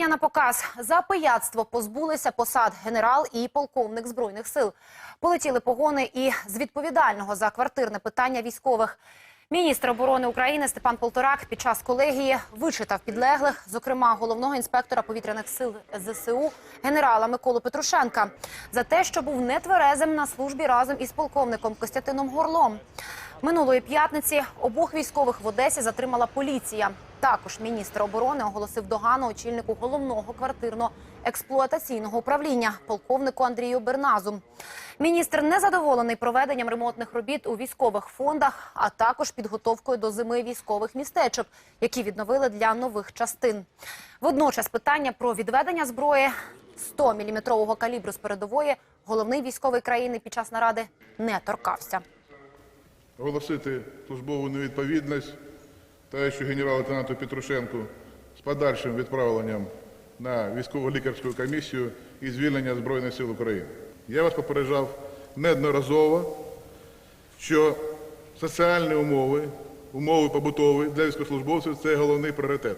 Вміння на показ за пияцтво позбулися посад генерал і полковник збройних сил. Полетіли погони і з відповідального за квартирне питання військових. Міністр оборони України Степан Полторак під час колегії вичитав підлеглих, зокрема головного інспектора повітряних сил ЗСУ генерала Миколу Петрушенка, за те, що був нетверезим на службі разом із полковником Костянтином Горлом. Минулої п'ятниці обох військових в Одесі затримала поліція. Також міністр оборони оголосив догану очільнику головного квартирно-експлуатаційного управління полковнику Андрію Берназу. Міністр незадоволений проведенням ремонтних робіт у військових фондах, а також підготовкою до зими військових містечок, які відновили для нових частин. Водночас питання про відведення зброї 100-мм калібру з передової головний військовий країни під час наради не торкався. Оголосити службову невідповідність товаришу генерал-лейтенанту Петрушенку з подальшим відправленням на військово лікарську комісію і звільнення Збройних сил України. Я вас попереджав неодноразово, що соціальні умови, умови побутові для військовослужбовців це головний пріоритет.